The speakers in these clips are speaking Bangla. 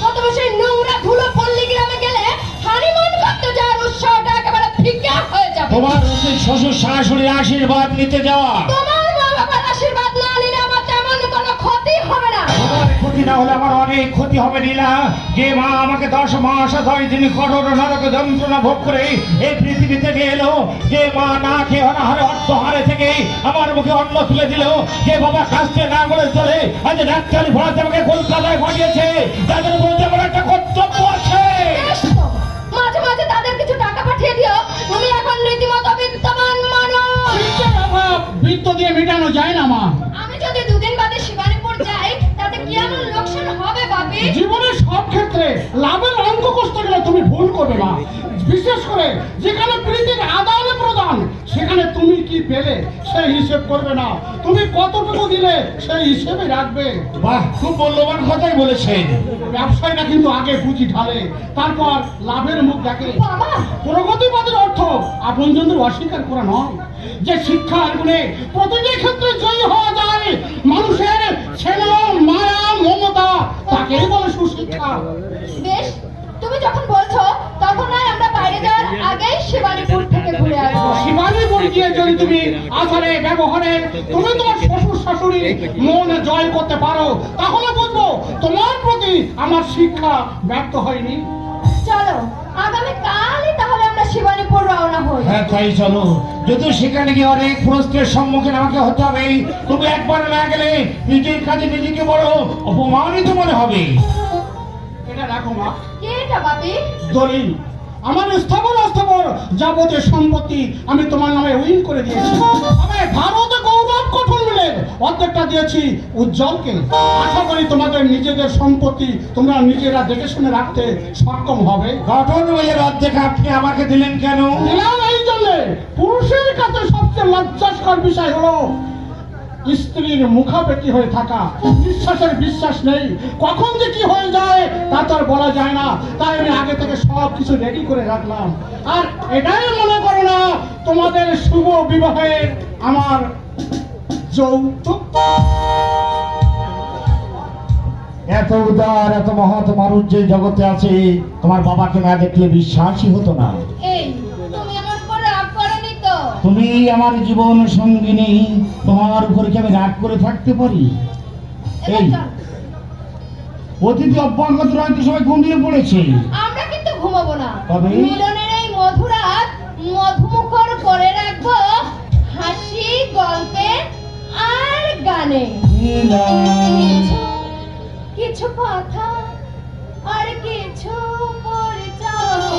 প্রথমে সেই নোংরা ধুলো পল্লী গ্রামে গেলে হানিমুন করতে যাওয়ার উৎসাহটা একেবারে ফিকা হয়ে যাবে। তোমার শ্বশুর শাশুড়ির আশীর্বাদ নিতে যাওয়া। তোমার মা বাবার আশীর্বাদ না নিলে আমার তেমন কোনো ক্ষতি হবে না। তোমার ক্ষতি না হলে আমার অনেক ক্ষতি হবে নীলা। যে মা আমাকে দশ মাস দশ দিন কঠোর নরক যন্ত্রণা ভোগ করে এই পৃথিবীতে নিয়ে এলো যে মা না খেয়ে অনাহারে অর্থ হারে থেকে আমার মুখে অন্ন তুলে দিল যে বাবা কাজতে না করে চলে আজ ডাক্তারি ভরাতে আমাকে কলকাতায় লাভের অঙ্ক কষতে গেলে তুমি ভুল করবে না। বিশেষ করে যেখানে প্রীতির আদান প্রদান সেখানে তুমি কি পেলে সেই হিসেব করবে না। তুমি কতটুকু দিলে সেই হিসেবে রাখবে। বাহ খুব মূল্যবান কথাই বলেছেন। ব্যবসায়ীরা কিন্তু আগে পুঁজি ঢালে তারপর লাভের মুখ দেখে। প্রগতিবাদের অর্থ আপনজনদের অস্বীকার করা নয়। যে শিক্ষার গুণে প্রতিটি ক্ষেত্রে জয়ী হওয়া যায় মানুষের ছেলে মায়া যদি তুমি আচারে ব্যবহারে তুমি তোমার শ্বশুর শাশুড়ি মন জয় করতে পারো তাহলে বুঝব তোমার প্রতি আমার শিক্ষা ব্যর্থ হয়নি। চলো আগামী কালই তাহলে আমরা শিবানীপুর রওনা হই। হ্যাঁ তাই চলো। যদি সেখানে গিয়ে অনেক প্রশ্নের সম্মুখীন আমাকে হতে হবে তুমি একবার না গেলে নিজের কাজে নিজেকে বড় অপমানিত মনে হবে। এটা রাখো মা কি এটা বাপি? দলিল। আমার স্থাবর অস্থাবর যাবতীয় সম্পত্তি আমি তোমার নামে উইল করে দিয়েছি। ভারতে গৌরব মিলের অর্ধেকটা দিয়েছি উজ্জ্বলকে। আশা করি তোমাদের নিজেদের সম্পত্তি তোমরা নিজেরা দেখে শুনে রাখতে সক্ষম হবে। গঠন বইয়ের অর্ধেক আপনি আমাকে দিলেন কেন? দিলাম এই জন্যে। পুরুষের কাছে সবচেয়ে লজ্জাস্কর বিষয় হলো স্ত্রীর মুখাপেটি হয়ে থাকা। বিশ্বাসের বিশ্বাস নেই। কখন যে কি হয়ে যায় তা তো আর বলা যায় না। তাই আমি আগে থেকে সব কিছু রেডি করে রাখলাম। আর এটাই মনে করো না তোমাদের শুভ বিবাহের আমার যৌতুক। এত উদার এত মহৎ মানুষ যে জগতে আছে তোমার বাবাকে না দেখলে বিশ্বাসই হতো না। এই তুমি আমার উপর রাগ করনি তো? তুমি আমার জীবন সঙ্গিনী। তোমার উপর কি আমি রাগ করে থাকতে পারি? এই। অতিথি অব্যাহত রয়েছে সবাই ঘুমিয়ে পড়েছে। আমরা কিন্তু ঘুমাবো না। তবে? মিলনের এই মধুরাত মধুমুখর করে রাখব হাসি গল্পে আর গানে। কিছু কথা আর কিছু পরিচয়।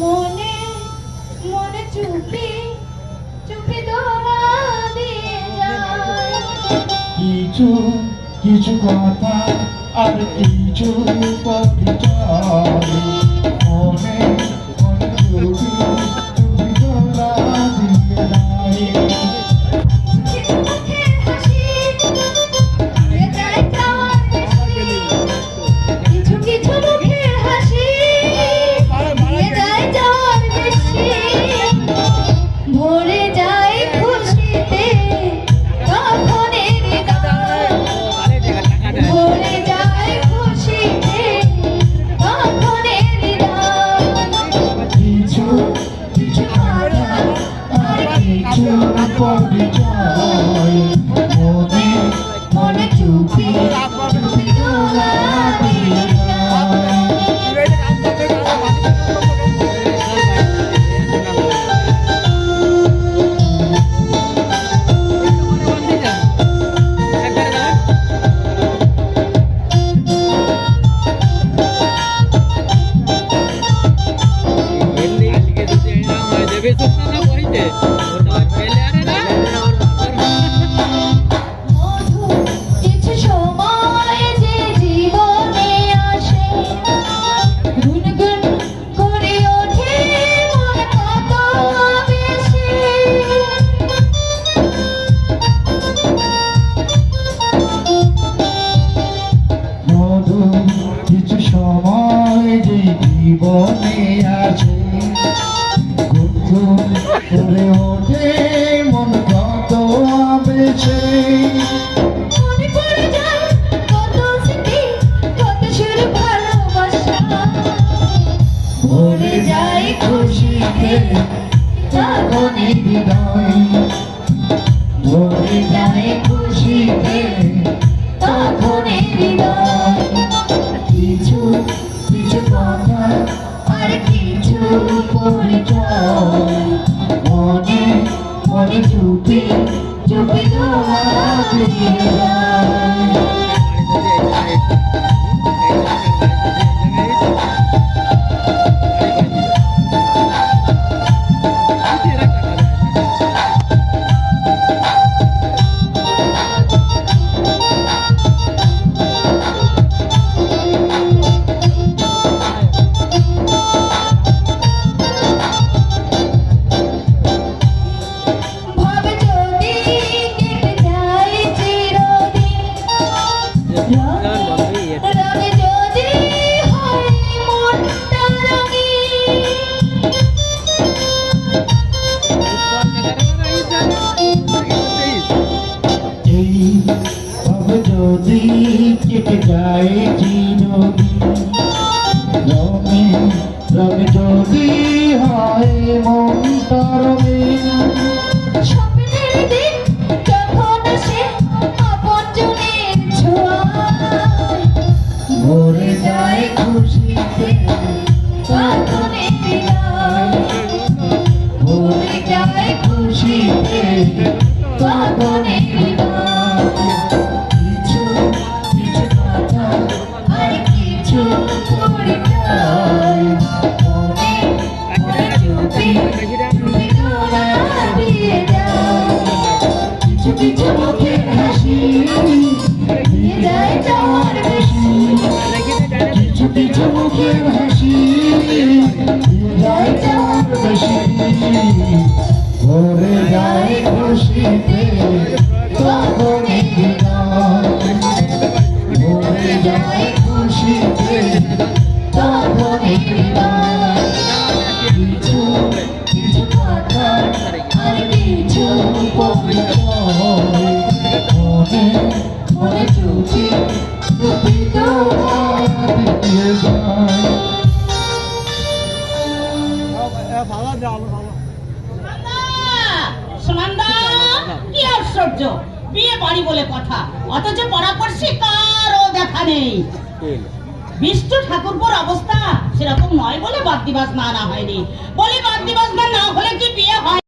মনে মনে চুপি কিছু কিছু কথা আর কিছু পরিচয় মনে হয়েছে ভরে যায় খুশিতে পাবনে বিদায়। ভরে যায় খুশিতে পাবনে বিদায়। কিছু কিছু কথা আর কিছু পরিচয়। মনে মনে ছুটি তোমার হৃদয় যদি হয় মন রঙিন স্বপ্নের দিন যখন আসে আপনজনের ছোঁয়ায় ভরে যায় খুশিতে ভরে যায় খুশিতে তখন যায় খুশিতে তখন এই হৃদয় ভরে যায় খুশিতে তখন এই হৃদয় কিছু কিছু কথা আর কিছু পরিচয় মনে মনে চুপি চুপি তোরা আশ্চর্য। বিয়ে বাড়ি বলে কথা অথচ পরামর্শে কারও দেখা নেই। বিষ্ণু ঠাকুরপুর অবস্থা সেরকম নয় বলে বাদ্যি বাজনা না হয়নি। বলে বাদ্যি বাজনা না হলে কি বিয়ে হয়?